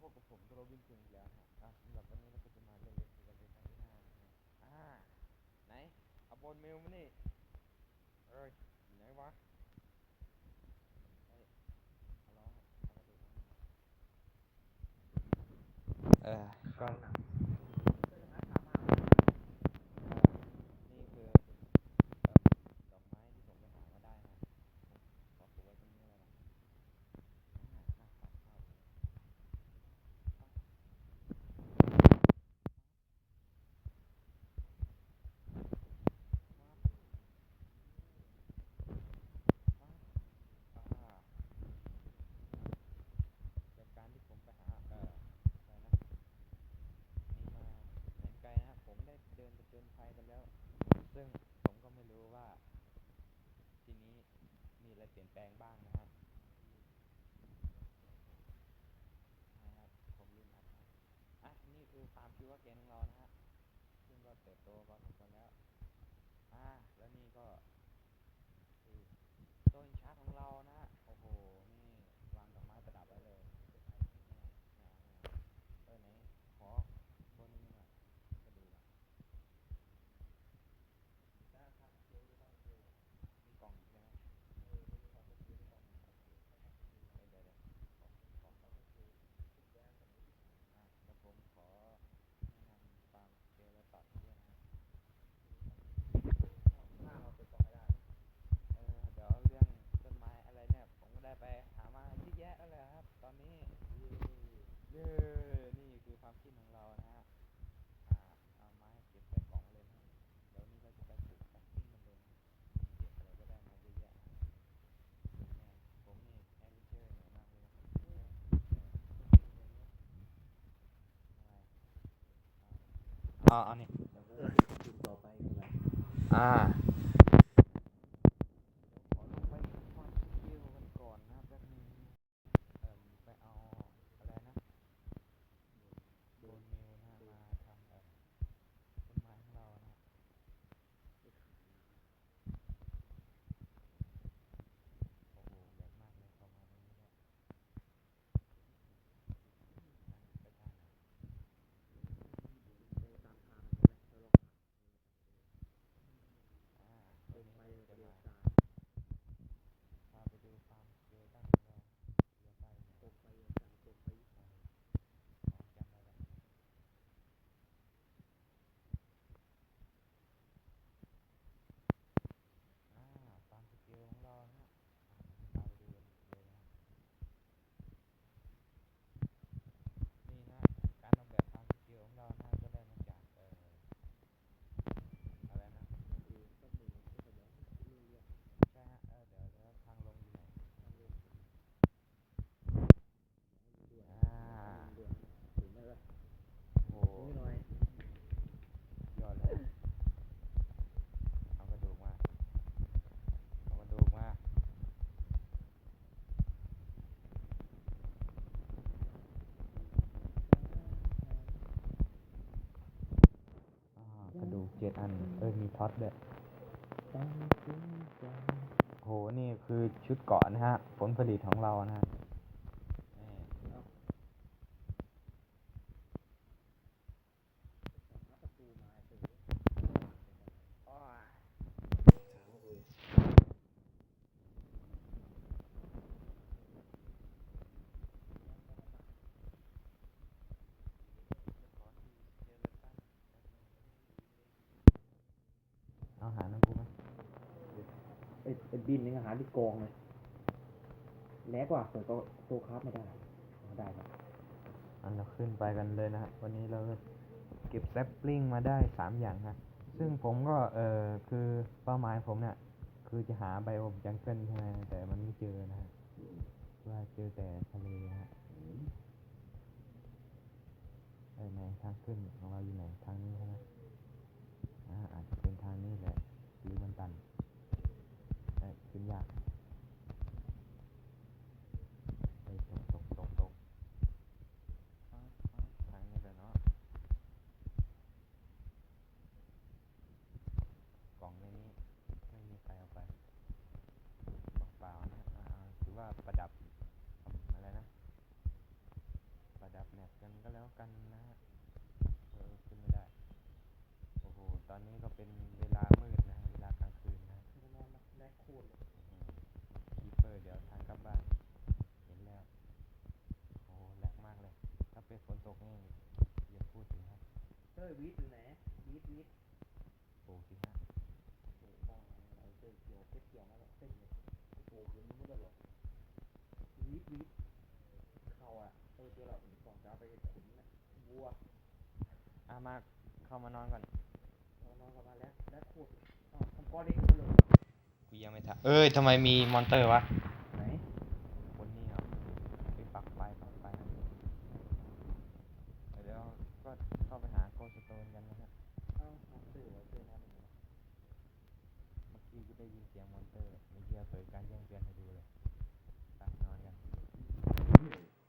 พบกับผมโรบินคุงอีกแล้วนะฮะอะสำหรับวันนี้เราก็จะมาเล่นเล็กกันเป็นครั้งที่ห้านะฮะอ่า ไหนเอาบอลเมลมานี่เอ้ยอยู่ไหนวะเฮ้ยเอาล้อเอากระดูกมานี่เออ ก็นี่คือเอ่อดอกไม้ที่ผมไปหามาได้นะขอปลูกไว้ตรงนี้เลยนะอ่าน่าตัดมากเลย อ่าจากการที่ผมไปหาเอ่ออะไรนะนี่มาไหนไกลนะผมได้เดินไปเดินภัยกันแล้ว ซึ่งผมก็ไม่รู้ว่า ทีนี้มีอะไรเป ลี่ยนแปลงบ้างนะฮะนะครับผมลืมอัดนะอะนี่คือฟามคิว่าเกนของเรานะฮะซึ่งก็เติบโตพอสมควรแล้ว อ่า แล้วนี่ก็คือต้นชาร์จของเรานะฮะ โอ้โห นี่วางดอกไม้ประดับไว้เลยเนี่ยเนี่ยเออไหน ขอบนนี้หน่อยก็ดูอะมีกล่องใช่ไหมเออเดี๋ยวเดี๋ยวขอขอขออะแล้วผมขอแนะนำฟาร์มเจลและตัดด้วยนะฮะ เออเดี๋ยวเรื่องต้นไม้อะไรเนี่ย ผมก็ได้ไปหามาเยอะแยะแล้วแหละครับ ตอนนี้ เย้นี่คือความคิดของเรานะฮะอ่าเอาไม้เก็บใส่กล่องเลยนะเดี๋ยวนี้เราจะไปปลูกซักซิ่งกันเลยนะเก็บอะไรก็ได้มาเยอะแยะนะเนี่ยผมนี่แอดเวนเจอร์เหนื่อยมากเลยนะครับอะไรอ๋อเอานี่จุดต่อไปคืออะไรอ่า ขอลงไปฟังสกิลกันก่อนนะแป๊บนึงเอ่มไปเอาอะไรนะโดนเมลนะมาทำเอ่อต้นไม้ของเรานะโอ้โหแหลกมากเลยเข้ามาตรงนี้แล้วไปทางไหน เดินตามทางใช่ไหมแล้วเรา อ่า เดิ วัน น นี้ ไป เราจะ เดิน มา ซ้าย พาไปดูฟาร์มสเกลตันของเราเดี๋ยวไปไหน ตรงไปซ้ายตรงไปซ้าย ของจำได้แล้วอ่าฟาร์มสเกลของเรานะฮะอ่าพาไปดูกันเลยนะนี่นะการออกแบบฟาร์มสเกลของเรานะก็ได้มาจากเอ่ออะไรนะ คือก็มือก็จะบอกเรื่องเรื่อง ใช่ฮะเออเดี๋ยวเดี๋ยวทางลงอยู่ไหน ทางเรื่องด้วย อ่า ด้วยถึงไหมล่ะ โอ้ ถึงหน่อย ยอดเลยเอากระดูกมาเอากระดูกมา อ่ากระ ดูกเจ็ดอัน เออ มีท็อตด้วยตั้งถึงใจโห นี่คือชุดเกาะนะฮะ ผลผลิตของเรานะฮะนี่ เอาหาประตูมาเฉย อ้อ ถามเลย เอาหาน้ำกูไหม ไอ้ไอ้ บินนี่อาหารที่กองเลยแล้กว่าเปิดตัวตัวคราฟไม่ได้เอาได้ครับอันเราขึ้นไปกันเลยนะฮะวันนี้เราเก็บแซปปลิงมาได้สามอย่างฮะซึ่งผมก็เออคือเป้าหมายผมเนี่ยคือจะหาไบโอมจังเกิลใช่ไหมแต่มันไม่เจอนะฮะว่าเจอแต่ทะเลฮะเออไหนทางขึ้นของเราอยู่ไหนทางนี้ใช่ไหมอ่าอาจจะเป็นทางนี้แหละหรือมันตันเอ้ยขึ้นยากเอ้ยตกตกตกตกอ่าอ่าทางนี้แหละเนาะ กล่องในนี้ไม่มีใครเอาไปกล่องเปล่านะอ่าถือว่าประดับอะไรนะ ประดับ ยวีดอยู่ไหนวีดวีดโอ้สิฮะโอ้บ้าอะไรเจอเกี่ยวเพชรเกี่ยวมาแบบเส้นเลยโอ้โหมันไม่ได้หรอกวีดวีดเขาอะเออเจอเราถึงสองจะเอาไปขุนนะวัวอะมาเข้ามานอนก่อนเรานอนกันมาแล้วแล้วขวดอ๋อทำก้อนเล็กขึ้นเลยกูยังไม่ทันเอ้ยทำไมมีมอนเตอร์วะ ได้ยินเสียงมอนเตอร์ ไม่เชื่อเปิดการแจ้งเตือนให้ดูเลยไปนอนกัน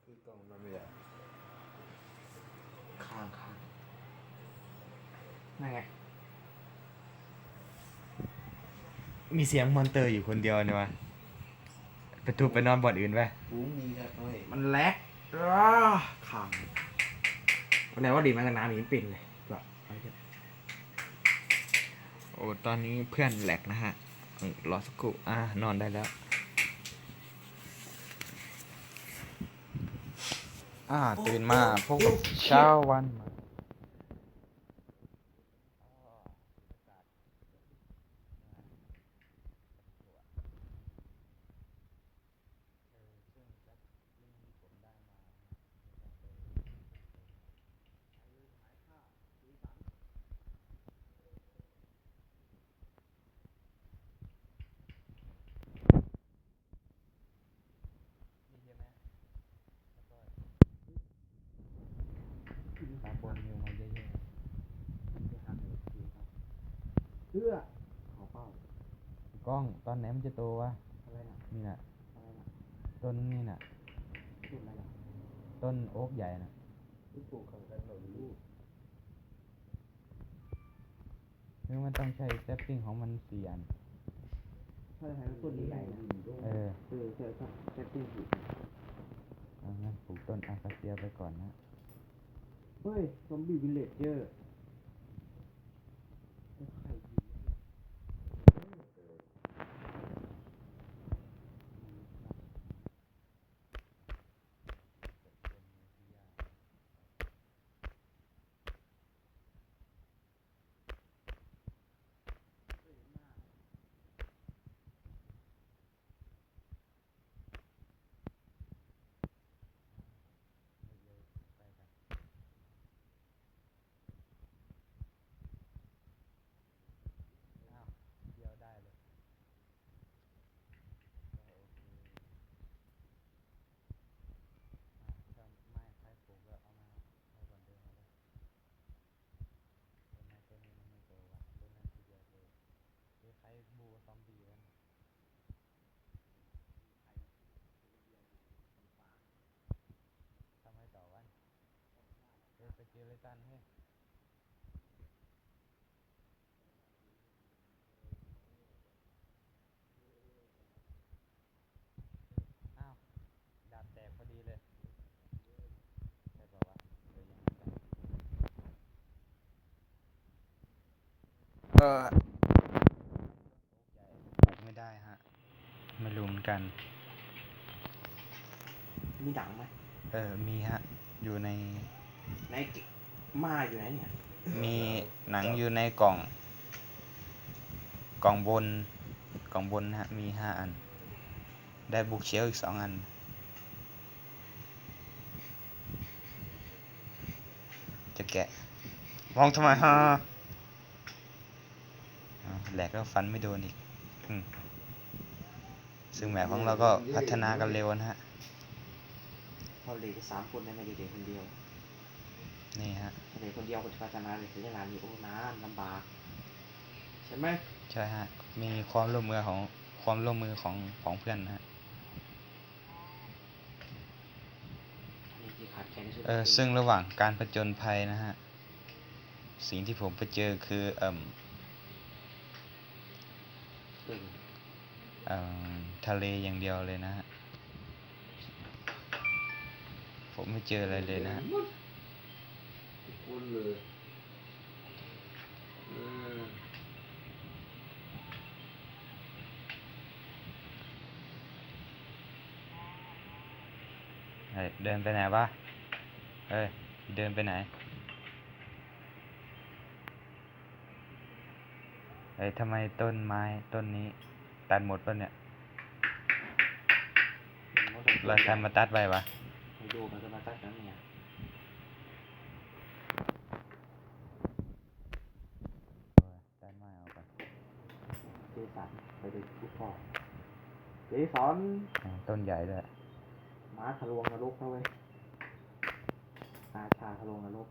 คือกล่องมันไม่ได้ข้างข้างนั่นไง มีเสียงมอนเตอร์อยู่คนเดียวเนี่ยวะไปทุบไปนอนบ่อนอื่นไปกูมีครับน้อยมันแลกอ้าข้างวันไหนว่าดีมาตั้งนานหนีปิ่นเลยแบบไปเถอะโอ้ตอนนี้เพื่อนแหลกนะฮะอืม รอสักครู่อ่านอนได้แล้ว อ่าตื่นมาพบกับเช้าวันใหม่นี่ใช่ไหมแล้วก็ตาบนอยู่มาเยอะ เพื่อขอเป้าๆกล้องตอนไหนมันจะโตวะอะไรนะนี่น่ะ อะไรนะต้นนี่น่ะพูดอะไรนะต้นโอ๊กใหญ่น่ะที่ปลูกของกันหน่อยลูกคือมันต้องใช้เซตติ้งของมันสี่อัน ถ้าจะให้มันต้นใหญ่ๆนะเออเออใช่ใช่เซตติ้งผิดเอางั้นปลูกต้นอาคาเซียไปก่อนนะ เฮ้ย ซอมบี้วิลเลจเจอร์ใครยิงอ้าวเดียวได้เลยก็โอเคอะถ้าไม่ใครปลูกก็เอามาเอาก่อนเดินมาเลยต้นไม้ต้นนี้มันไม่โตวะต้นนั้นทีเดียวเลยหรือใครบูซอมบี้วะเนี่ยทำไมต่อวะ เฮ้ยสเกเลตันเฮ้ยอ้าวดาบแตกพอดีเลยใช่ป่าวะเดี๋ยวยังไม่ได้เออปลูกไม่ได้ฮะไม่รู้เหมือนกัน มีหนังไหมเออมีฮะ อยู่ใน ในจิ มาอยู่ไหนเนี่ย มีหนังอยู่ในกล่อง กล่องบน กล่องบนนะฮะ มีห้าอัน ได้บุกเชลอีกสองอัน จะแกะ มองทำไมฮะอ้าวแหลกแล้วฟันไม่โดนอีกอืมซึ่งแหมของเราก็พัฒนากันเร็วนะฮะพอเหลือสามคนได้ไม่ได้เด็กคนเดียว นี่ฮะถ้าเด็กคนเดียวคนจะพัฒนาเลยถึงขนาดนี้โอ้นานลำบากใช่ไหมใช่ฮะ มีความร่วมมือของความร่วมมือของของเพื่อนนะฮะนี่ที่ขาดแคลนที่สุดเออซึ่งระหว่างการผจญภัยนะฮะ สิ่งที่ผมไปเจอคือเอ่มตึงเอ่มทะเลอย่างเดียวเลยนะฮะ ผมไม่เจออะไรเลยนะฮะ ทุกเลยเดินไปไหนวะเฮ้ย เดินไปไหนเฮ้ยทำไมต้นไม้ต้นนี้ ตัดหมดป่ะเนี่ย เราใทำมาตัดไปวะดูมันจะมาตัดกันไง สันไปดูทุกข้อเจสันอ่าต้นใหญ่ด้วยหมาทะลวงนรกนะเว้ยอาชาทะลวงนรก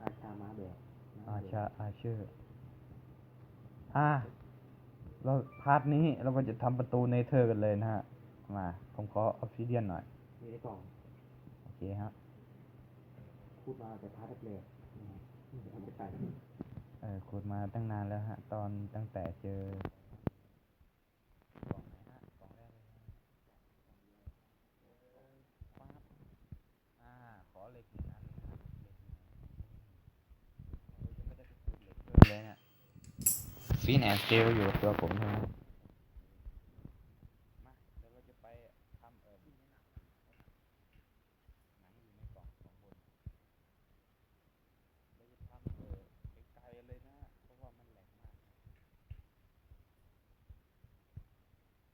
อาชาม้าแบกม้อาแบกชาอาชื่ออ่าเราพาร์ทนี้เราก็จะทำประตูเนเธอร์กันเลยนะฮะ มา ผมขอออฟซิเดียนหน่อย มีในกล่องโอเคครับพูดมาแต่พาร์ทแรกๆนี่เอาไปใส่ เออขุดมาตั้งนานแล้วฮะ ตอนตั้งแต่เจอกล่องไหนฮะกล่องแรกเลยฮะปั๊บอ่า ขอเหล็กหนึ่งอันนะครับเหล็กหนึ่งอันโอ้ยยังไม่ได้ไปขุดเหล็กเพิ่มเลยเนี่ย ฟีนแอนด์เซลอยู่กับตัวผมนะไหมมาเดี๋ยวเราจะไปทำเออหนังอยู่ในกล่องสองบน เราจะทำเออไกลๆเลยนะฮะเพราะว่ามันแหลกมาก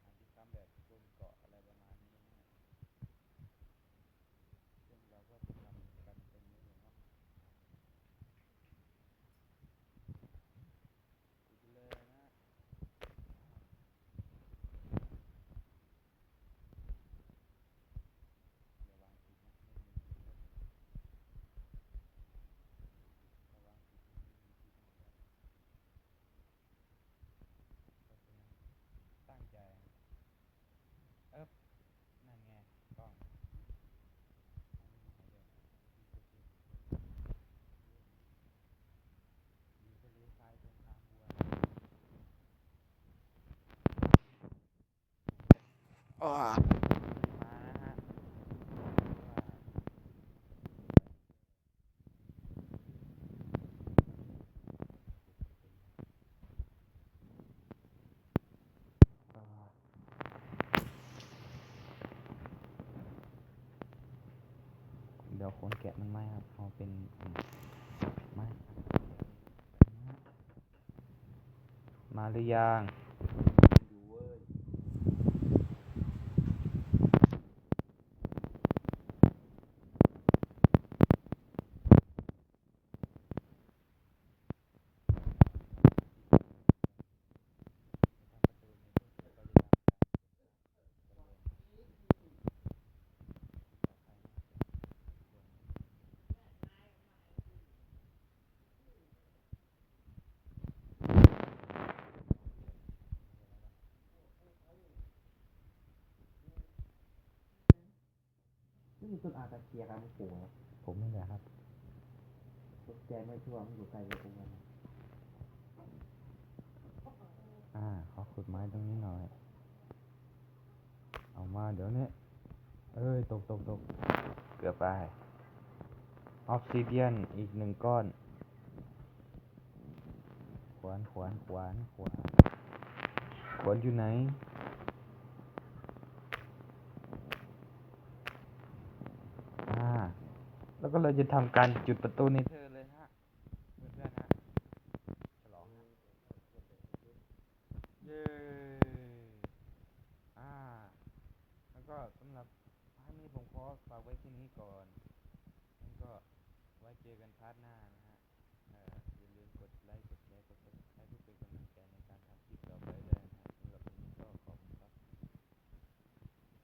อาจจะทำแบบบนเกาะอะไรประมาณนี้นะฮะซึ่งเราก็ทำกันเต็มนี้เลยเนาะขุดเลยนะฮะอย่าวางผิดนะไม่มีผิดเลยระวังผิดไม่มีผิดนะครับเพราะฉะนั้นตั้งใจนะเอ๊บนั่นไงกล้องอยู่ทะเลทรายตรงทางบัว อ้ามานะฮะเดี๋ยวคนแกะมันไม่ครับเอาเป็นอืมไม้มาหรือยัง ดูเว้ย นี่มีต้นอาตาเคียครับมันปลูกเหรอผมนี่แหละครับต้นแจไม่ทั่วมันอยู่ไกลเลยตรงนั้นอ่า ขอขุดไม้ตรงนี้หน่อย เอามาเดี๋ยวนี้ เอ้ย ตกตกตกเกือบไป ออฟซิเดียนอีกหนึ่งก้อน ขวานขวานขวานขวานขวานอยู่ไหน อ่า แล้วก็เราจะทำการจุดประตูนี้เธอเลยฮะเพื่อนๆฮะฉลองฮะเย้อ่าแล้วก็สำหรับพาร์ทนี้ผมขอฝากไว้ที่นี้ก่อนแล้วก็ไว้เจอกันพาร์ทหน้า